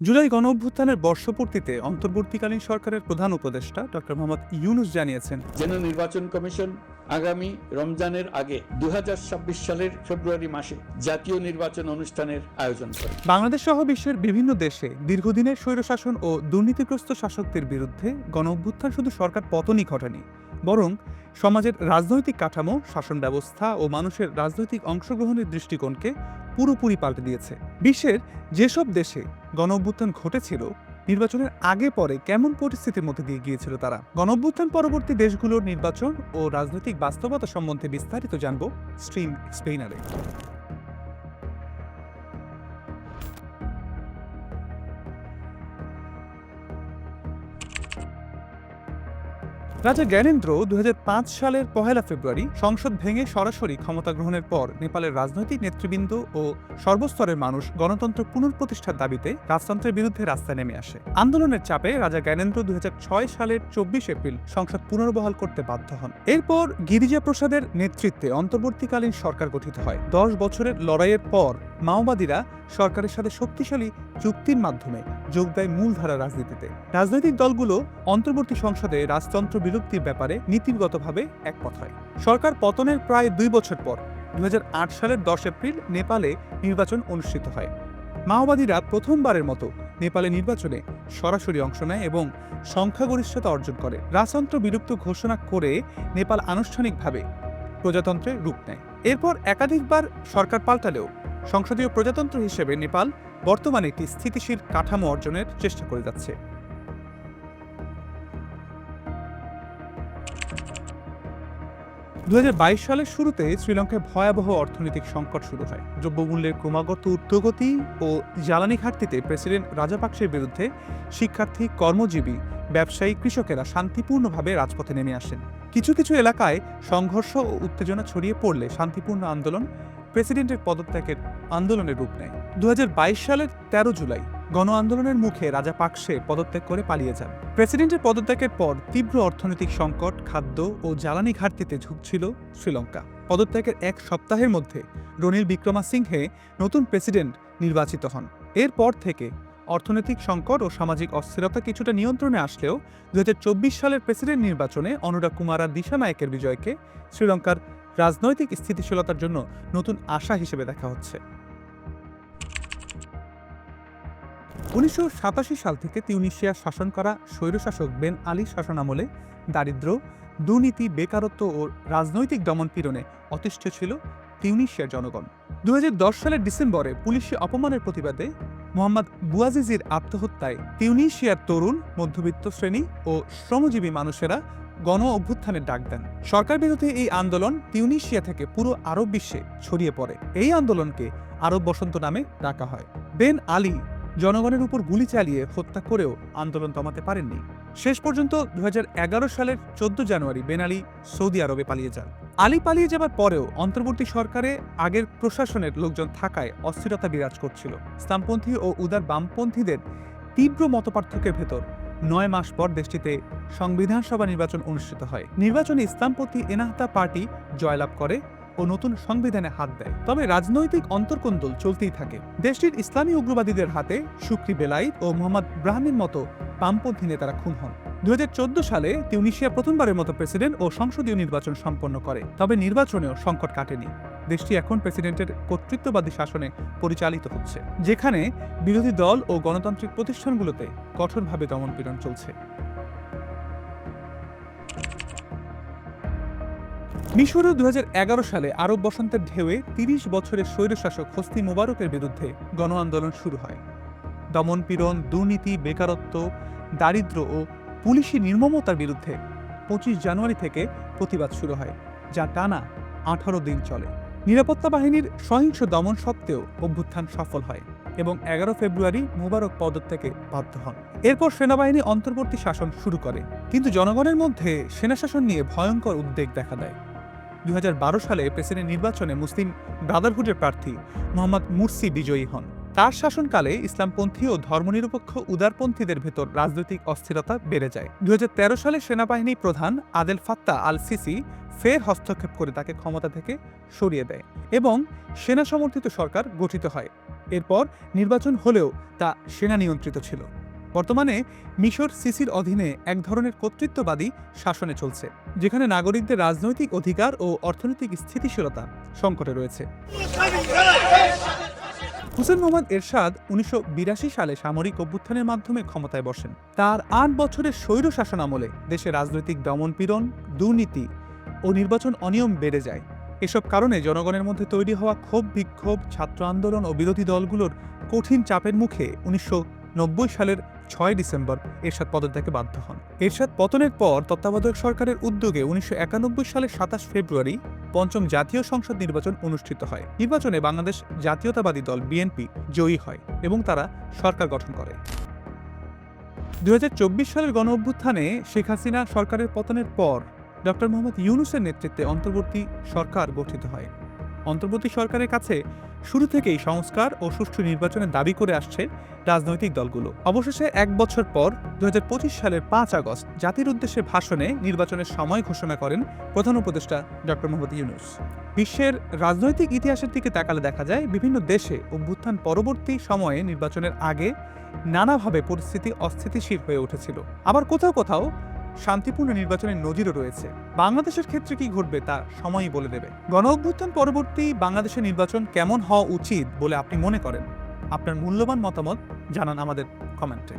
জুলাই গণ অভ্যুত্থানের বর্ষপূর্তিতে অন্তর্বর্তীকালীন সরকারের প্রধান উপদেষ্টা ডক্টর মোহাম্মদ ইউনুস জানিয়েছেন যেন নির্বাচন কমিশন আগামী রমজানের আগে দুহাজার ছাব্বিশ সালের ফেব্রুয়ারি মাসে জাতীয় নির্বাচন অনুষ্ঠানের আয়োজন করে। বাংলাদেশ সহ বিশ্বের বিভিন্ন দেশে দীর্ঘদিনের স্বৈরশাসন ও দুর্নীতিগ্রস্ত শাসকদের বিরুদ্ধে গণ অভ্যুত্থান শুধু সরকার পতনই ঘটেনি বরং সমাজের রাজনৈতিক কাঠামো শাসন ব্যবস্থা ও মানুষের রাজনৈতিক অংশগ্রহণের দৃষ্টিকোণকে পুরোপুরি পাল্টে দিয়েছে। বিশ্বের যেসব দেশে গণ অভ্যুত্থান ঘটেছিল, নির্বাচনের আগে পরে কেমন পরিস্থিতির মধ্যে দিয়ে গিয়েছিল তারা? গণ অভ্যুত্থান পরবর্তী দেশগুলোর নির্বাচন ও রাজনৈতিক বাস্তবতা সম্বন্ধে বিস্তারিত জানব স্ট্রিম এক্সপ্লেইনারে রাজা জ্ঞানেন্দ্র দুহাজার পাঁচ সালের পহেলা ফেব্রুয়ারি সংসদ ভেঙে সরাসরি ক্ষমতা গ্রহণের পর নেপালের রাজনৈতিক নেতৃবৃন্দ ও সর্বস্তরের মানুষ গণতন্ত্র পুনঃপ্রতিষ্ঠার দাবিতে রাজতন্ত্রের বিরুদ্ধে রাস্তায় নেমে আসে। আন্দোলনের চাপে রাজা জ্ঞানেন্দ্র দুই হাজার ছয় সালের চব্বিশ এপ্রিল সংসদ পুনর্বহাল করতে বাধ্য হন। এরপর গিরিজা প্রসাদের নেতৃত্বে অন্তর্বর্তীকালীন সরকার গঠিত হয়। দশ বছরের লড়াইয়ের পর মাওবাদীরা সরকারের সাথে শক্তিশালী চুক্তির মাধ্যমে যোগ দেয় মূলধারা রাজনীতিতে। রাজনৈতিক দলগুলো অন্তর্বর্তী সংসদে রাজতন্ত্র বিলুপ্তির ব্যাপারে নীতিগতভাবে একমত হয় সরকার পতনের প্রায় দুই বছর পর দু সালের দশ এপ্রিল নেপালে নির্বাচন অনুষ্ঠিত হয়। মাওবাদীরা প্রথমবারের মতো নেপালে নির্বাচনে সরাসরি অংশ নেয় এবং সংখ্যাগরিষ্ঠতা অর্জন করে। রাজতন্ত্র বিলুপ্ত ঘোষণা করে নেপাল আনুষ্ঠানিকভাবে প্রজাতন্ত্রে রূপ নেয়। এরপর একাধিকবার সরকার পাল্টালেও সংসদীয় প্রজাতন্ত্র হিসেবে নেপাল বর্তমানে একটি স্থিতিশীল কাঠামো অর্জনের চেষ্টা করে যাচ্ছে। দু সালের শুরুতে শ্রীলঙ্কায় ভয়াবহ অর্থনৈতিক সংকট শুরু হয়। দ্রব্যমূল্যের ক্রমাগত ঊর্ধ্বগতি ও জ্বালানি ঘাটতিতে প্রেসিডেন্ট রাজাপাকসের বিরুদ্ধে শিক্ষার্থী, কর্মজীবী, ব্যবসায়ী, কৃষকেরা শান্তিপূর্ণভাবে রাজপথে নেমে আসেন। কিছু কিছু এলাকায় সংঘর্ষ ও উত্তেজনা ছড়িয়ে পড়লে শান্তিপূর্ণ আন্দোলন প্রেসিডেন্টের পদত্যাগের আন্দোলনের রূপ নেয়। দুহাজার বাইশ সালের তেরো জুলাই গণ আন্দোলনের মুখে রাজা পাকসে পদত্যাগ করে পালিয়ে যান। প্রেসিডেন্টের পদত্যাগের পর তীব্র অর্থনৈতিক সংকট, খাদ্য ও জ্বালানি ঘাটতিতে ঝুঁকছিল শ্রীলঙ্কা। পদত্যাগের এক সপ্তাহের মধ্যে রনিল বিক্রমাসিংহে নতুন প্রেসিডেন্ট নির্বাচিত হন। এরপর থেকে অর্থনৈতিক সংকট ও সামাজিক অস্থিরতা কিছুটা নিয়ন্ত্রণে আসলেও দুই হাজার চব্বিশ সালের প্রেসিডেন্ট নির্বাচনে অনুরাগ কুমারা দিশানায়কের বিজয়কে শ্রীলঙ্কার রাজনৈতিক স্থিতিশীলতার জন্য নতুন আশা হিসেবে দেখা হচ্ছে। উনিশশো সাল থেকে তিউনিশিয়া শাসন করা স্বৈরশাসক বেন আলী শাসনামলে দারিদ্র্য, দুর্নীতি, বেকারত্ব ও রাজনৈতিক দমনপীড়নে অতিষ্ঠ ছিল তিউনিশিয়ার জনগণ। দু হাজার দশ সালের ডিসেম্বরে পুলিশি অপমানের প্রতিবাদে মোহাম্মদ বুয়াজিজির আত্মহত্যায় তিউনিশিয়ার তরুণ, মধ্যবিত্ত শ্রেণি ও শ্রমজীবী মানুষেরা গণ অভ্যুত্থানের ডাক দেন। সরকার বিরোধী এই আন্দোলন তিউনিশিয়া থেকে পুরো আরব বিশ্বে ছড়িয়ে পড়ে। এই আন্দোলনকে আরব বসন্ত নামে ডাকা হয়। বেন আলী জনগণের উপর গুলি চালিয়ে হত্যা করেও আন্দোলন দমাতে পারেননি। শেষ পর্যন্ত দু হাজার এগারো সালের চোদ্দ জানুয়ারি বেন আলী সৌদি আরবে পালিয়ে যান। আলী পালিয়ে যাবার পরেও অন্তর্বর্তী সরকারে আগের প্রশাসনের লোকজন থাকায় অস্থিরতা বিরাজ করছিল। ইসলামপন্থী ও উদার বামপন্থীদের তীব্র মতপার্থক্যের ভেতর নয় মাস পর দেশটিতে সংবিধান সভা নির্বাচন অনুষ্ঠিত হয়। নির্বাচনে ইসলামপন্থী এনাহতা পার্টি জয়লাভ করে ও নতুন সংবিধানে হাত দেয়। তবে রাজনৈতিক অন্তর্কোন্দল চলতেই থাকে। দেশটির ইসলামী উগ্রবাদীদের হাতে শুক্রি বেলাইত ও মোহাম্মদ ব্রাহ্মীর মতো বামপন্থী নেতারা খুন হন। দুই হাজার চোদ্দ সালে তিউনিশিয়া প্রথমবারের মতো প্রেসিডেন্ট ও সংসদীয় নির্বাচন সম্পন্ন করে। তবে নির্বাচনেও সংকট কাটেনি। দেশটি এখন প্রেসিডেন্টের কর্তৃত্ববাদী শাসনে পরিচালিত হচ্ছে, যেখানে বিরোধী দল ও গণতান্ত্রিক প্রতিষ্ঠানগুলোতে কঠোরভাবে দমনপীড়ন চলছে। মিশরও দু সালে আরব বসন্তের ঢেউয়ে তিরিশ বছরের স্বৈরশাসক হস্তি মোবারকের বিরুদ্ধে গণ আন্দোলন শুরু হয়। দমনপীড়ন দুর্নীতি, বেকারত্ব, দারিদ্র্য ও পুলিশি নির্মমতার বিরুদ্ধে পঁচিশ জানুয়ারি থেকে প্রতিবাদ শুরু হয়, যা টানা আঠারো দিন চলে। নিরাপত্তা বাহিনীর সহিংস দমন সত্ত্বেও অভ্যুত্থান সফল হয় এবং এগারো ফেব্রুয়ারি মুবারক পদত্যাগে বাধ্য হন। এরপর সেনাবাহিনী অন্তর্বর্তী শাসন শুরু করে, কিন্তু জনগণের মধ্যে সেনা শাসন নিয়ে ভয়ঙ্কর উদ্বেগ দেখা দেয়। দু হাজার বারো সালে প্রেসিডেন্ট নির্বাচনে মুসলিম ব্রাদারহুডের প্রার্থী মোহাম্মদ মুরসি বিজয়ী হন। তার শাসনকালে ইসলামপন্থী ও ধর্মনিরপেক্ষ উদারপন্থীদের ভেতর রাজনৈতিক অস্থিরতা বেড়ে যায়। দু হাজার তেরো সালে সেনাবাহিনী প্রধান আদেল ফাত্তা আল সিসি ফের হস্তক্ষেপ করে তাকে ক্ষমতা থেকে সরিয়ে দেয় এবং সেনা সমর্থিত সরকার গঠিত হয়। এরপর নির্বাচন হলেও তা সেনা নিয়ন্ত্রিত ছিল। বর্তমানে মিশর সিসির অধীনে এক ধরনের কর্তৃত্ববাদী শাসনে চলছে, যেখানে নাগরিকদের রাজনৈতিক অধিকার ও অর্থনৈতিক স্থিতিশীলতা সংকটে রয়েছে। হুসেন মোহাম্মদ এরশাদ উনিশশো বিরাশি সালে সামরিক অভ্যুত্থানের মাধ্যমে ক্ষমতায় বসেন। তার আট বছরের স্বৈর শাসন আমলে দেশে রাজনৈতিক দমনপীড়ন, দুর্নীতি ও নির্বাচন অনিয়ম বেড়ে যায়। এসব কারণে জনগণের মধ্যে তৈরি হওয়া ক্ষোভ, বিক্ষোভ, ছাত্র আন্দোলন ও বিরোধী দলগুলোর কঠিন চাপের মুখে উনিশশো নব্বই সালের ছয় ডিসেম্বর এরশাদ পদত্যাগে বাধ্য হন। এরশাদ পতনের পর তত্ত্বাবধায়ক সরকারের উদ্যোগে উনিশশো একানব্বই সালের সাতাশ ফেব্রুয়ারি পঞ্চম জাতীয় সংসদ নির্বাচন অনুষ্ঠিত হয়। নির্বাচনে বাংলাদেশ জাতীয়তাবাদী দল বিএনপি জয়ী হয় এবং তারা সরকার গঠন করে। দু হাজার চব্বিশ সালের গণ অভ্যুত্থানে শেখ হাসিনা সরকারের পতনের পর ডক্টর মোহাম্মদ ইউনুসের নেতৃত্বে অন্তর্বর্তী সরকার গঠিত হয়। অন্তর্বর্তী সরকারের কাছে শুরু থেকেই সংস্কার ও সুষ্ঠু নির্বাচনের দাবি করে আসছে রাজনৈতিক দলগুলো। অবশেষে এক বছর পর দুহাজার পঁচিশ সালের পাঁচ আগস্ট জাতির উদ্দেশ্যে ভাষণে নির্বাচনের সময় ঘোষণা করেন প্রধান উপদেষ্টা ডক্টর মোহাম্মদ ইউনুস। বিশ্বের রাজনৈতিক ইতিহাসের দিকে তাকালে দেখা যায়, বিভিন্ন দেশে অভ্যুত্থান পরবর্তী সময়ে নির্বাচনের আগে নানাভাবে পরিস্থিতি অস্থিতিশীল হয়ে উঠেছিল। আবার কোথাও কোথাও শান্তিপূর্ণ নির্বাচনের নজিরও রয়েছে। বাংলাদেশের ক্ষেত্রে কি ঘটবে তা সময়ই বলে দেবে। গণ অভ্যুত্থান পরবর্তী বাংলাদেশের নির্বাচন কেমন হওয়া উচিত বলে আপনি মনে করেন? আপনার মূল্যবান মতামত জানান আমাদের কমেন্টে।